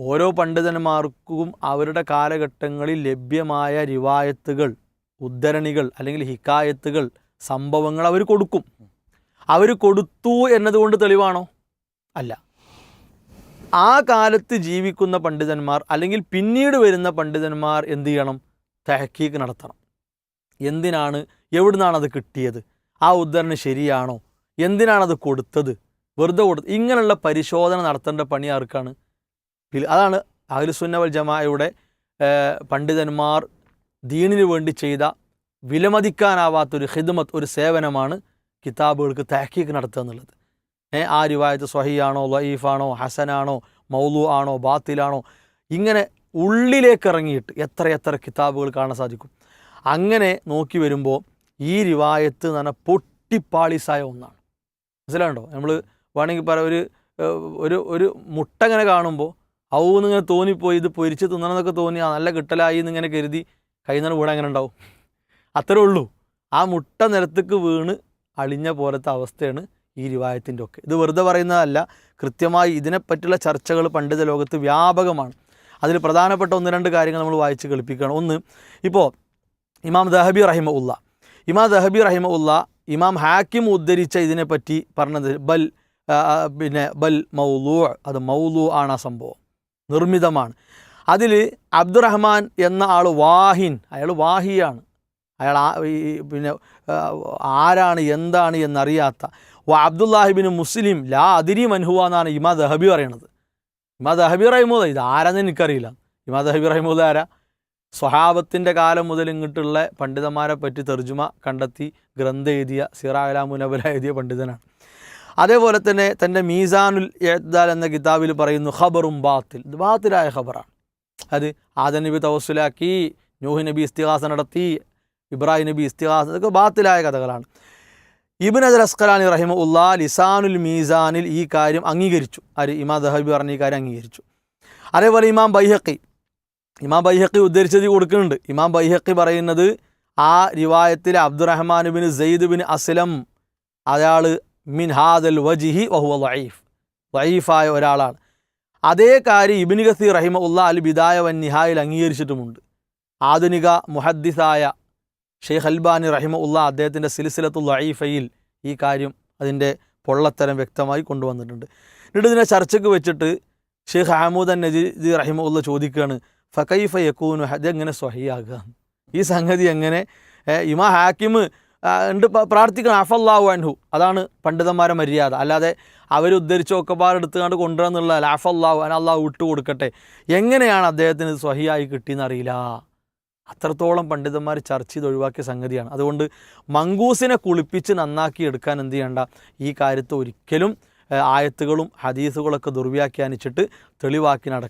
ഓരോ പണ്ഡിതന്മാർക്കും അവരുടെ കാലഘട്ടങ്ങളിൽ ലഭ്യമായ രിവായത്തുകൾ ഉദ്ധരണികൾ അല്ലെങ്കിൽ ഹിക്കായത്തുകൾ സംഭവങ്ങൾ അവർ കൊടുക്കും. അവർ കൊടുത്തു എന്നതുകൊണ്ട് തെളിവാണോ? അല്ല. ആ കാലത്ത് ജീവിക്കുന്ന പണ്ഡിതന്മാർ അല്ലെങ്കിൽ പിന്നീട് വരുന്ന പണ്ഡിതന്മാർ എന്ത് ചെയ്യണം? തഹക്കീക്ക് നടത്തണം. എന്തിനാണ്? എവിടുന്നാണ് അത് കിട്ടിയത്? ആ ഉദ്ധരണി ശരിയാണോ? എന്തിനാണത് കൊടുത്തത്? വെറുതെ കൊടുത്തത് ഇങ്ങനെയുള്ള പരിശോധന നടത്തേണ്ട പണി ആർക്കാണ്? അതാണ് അഖിലുസുന്നവൽ ജമായയുടെ പണ്ഡിതന്മാർ ദീനിനു വേണ്ടി ചെയ്ത വിലമതിക്കാനാവാത്തൊരു ഹിദ്മത്ത് ഒരു സേവനമാണ് കിതാബുകൾക്ക് തഹക്കീക്ക് നടത്തുക എന്നുള്ളത്. ഏ ആ രിവായത്ത് സ്വഹിയാണോ ലയീഫാണോ ഹസനാണോ മൗലു ആണോ ബാത്തിലാണോ ഇങ്ങനെ ഉള്ളിലേക്ക് ഇറങ്ങിയിട്ട് എത്ര എത്ര കിതാബുകൾ കാണാൻ സാധിക്കും. അങ്ങനെ നോക്കി വരുമ്പോൾ ഈ രിവായത്ത് എന്ന് പറഞ്ഞാൽ പൊട്ടിപ്പാളിസായ ഒന്നാണ്. മനസ്സിലാണ്ടോ നമ്മൾ വേണമെങ്കിൽ പറയാം ഒരു ഒരു ഒരു മുട്ട ഇങ്ങനെ കാണുമ്പോൾ ഔന്ന് ഇങ്ങനെ തോന്നിപ്പോയി ഇത് പൊരിച്ച് തിന്നണമെന്നൊക്കെ തോന്നി നല്ല കിട്ടലായി എന്നിങ്ങനെ കരുതി കയ്യിൽ നിന്ന് വീണ എങ്ങനെ ഉണ്ടാവും? അത്രേ ഉള്ളൂ. ആ മുട്ട നിലത്തേക്ക് വീണ് അളിഞ്ഞ പോലത്തെ അവസ്ഥയാണ് ഈ രൂപായത്തിന്റെ ഒക്കെ. ഇത് വെറുതെ പറയുന്നതല്ല കൃത്യമായി ഇതിനെപ്പറ്റിയുള്ള ചർച്ചകൾ പണ്ഡിത ലോകത്ത് വ്യാപകമാണ്. അതിൽ പ്രധാനപ്പെട്ട ഒന്ന് രണ്ട് കാര്യങ്ങൾ നമ്മൾ വായിച്ച് കളിപ്പിക്കുകയാണ് ഒന്ന് ഇപ്പോൾ ഇമാം ദഹബി റഹിമ ഉള്ള ഇമാം ദഹബി റഹിമ ഉള്ള ഇമാം ഹാക്കിം ഉദ്ധരിച്ച ഇതിനെപ്പറ്റി പറഞ്ഞത് ബൽ പിന്നെ ബൽ മൗലു അത് മൗലു ആണ് ആ സംഭവം. നിർമ്മിതമാണ്. അതിൽ അബ്ദുറഹ്മാൻ എന്ന ആൾ വാഹിൻ അയാൾ വാഹിയാണ്. അയാൾ ഈ പിന്നെ ആരാണ് എന്താണ് എന്നറിയാത്ത. വ അബ്ദുല്ലാഹിബിൻ മുസ്ലിം ലാ അതിരി മൻഹുവ എന്നാണ് ഇമാ ദഹബി പറയണത്. ഇമാ ദഹബി റഹിമുദ ഇത് ആരാന്ന് എനിക്കറിയില്ല. ഇമാ ദഹബി റഹിമുദ ആരാ? സ്വഹാബത്തിന്റെ കാലം മുതൽ ഇങ്ങോട്ടുള്ള പണ്ഡിതന്മാരെ പറ്റി തെർജുമ കണ്ടെത്തി ഗ്രന്ഥ എഴുതിയ സിറാഖലാമുനബല എഴുതിയ പണ്ഡിതനാണ്. അതേപോലെ തന്നെ തന്റെ മീസാനുൽ എഹ്ദാൽ എന്ന കിതാബിൽ പറയുന്നു ഖബറും ബാത്തിൽ. ഇത് ബാത്തിലായ ഖബറാണ്. അത് ആദം നബി തവസ്സുലാക്കി നൂഹ് നബി ഇസ്തിഹാസ നടത്തി ഇബ്രാഹിം നബി ഇസ്തിഹാസ ഇതൊക്കെ ബാത്തിലായ കഥകളാണ്. ഇബിൻ അദൽ അസ്കലാനി റഹിമ ഉല്ലാ ലിസാനുൽ മീസാനിൽ ഈ കാര്യം അംഗീകരിച്ചു. ആര്? ഇമാം ദഹബി പറഞ്ഞ ഈ കാര്യം അംഗീകരിച്ചു. അതേപോലെ ഇമാം ബൈഹക്കി ഇമാം ബൈഹക്കി ഉദ്ധരിച്ചത് കൊടുക്കുന്നുണ്ട്. ഇമാം ബൈഹക്കി പറയുന്നത് ആ റിവായത്തിൽ Abdurrahman bin Zaid bin Aslam അയാൾ മിൻ ഹാദൽ വജിഹി വഹുവ വൈഫ് വൈഫായ ഒരാളാണ്. അതേ കാര്യം ഇബിനി ഗസീർ റഹിമ ഉള്ള അൽ ബിദായ വൻ നിഹായിൽ അംഗീകരിച്ചിട്ടുമുണ്ട്. ആധുനിക മുഹദ്ദിസായ ഷെയ്ഖ് അൽബാനി റഹിമ ഉള്ള അദ്ദേഹത്തിന്റെ സിലിസിലത്തു വൈഫയിൽ ഈ കാര്യം അതിന്റെ പൊള്ളത്തരം വ്യക്തമായി കൊണ്ടുവന്നിട്ടുണ്ട്. എന്നിട്ട് ഇതിനെ ചർച്ചയ്ക്ക് വെച്ചിട്ട് ഷെയ്ഖ് ഹമൂദ് അൻ നജീദ് റഹിമ ഉള്ള ചോദിക്കുകയാണ് ഫക്കൈഫ യക്കൂനു ഇതെങ്ങനെ സ്വഹിയാകുക ഈ സംഗതി എങ്ങനെ? ഇമാ ഹാക്കിം ഉണ്ട് പ്രാർത്ഥിക്കണം. അഫല്ലാഹു അൻഹു. അതാണ് പണ്ഡിതന്മാരെ മര്യാദ. അല്ലാതെ അവരുദ്ധരിച്ച ഒക്കെപ്പാട് എടുത്തുകൊണ്ട് കൊണ്ടുവന്നുള്ള അഫല്ലാഹു അൻ വിട്ടു കൊടുക്കട്ടെ. എങ്ങനെയാണ് അദ്ദേഹത്തിന് ഇത് സ്വഹിയായി കിട്ടിയെന്ന് അറിയില്ല. അത്രത്തോളം പണ്ഡിതന്മാർ ചർച്ച ചെയ്ത് ഒഴിവാക്കിയ സംഗതിയാണ്. അതുകൊണ്ട് മങ്കൂസിനെ കുളിപ്പിച്ച് നന്നാക്കി എടുക്കാൻ എന്ത് ചെയ്യണ്ട? ഈ കാര്യത്തെ ഒരിക്കലും ആയത്തുകളും ഹദീസുകളൊക്കെ ദുർവ്യാഖ്യാനിച്ചിട്ട് തെളിവാക്കി നടക്കണം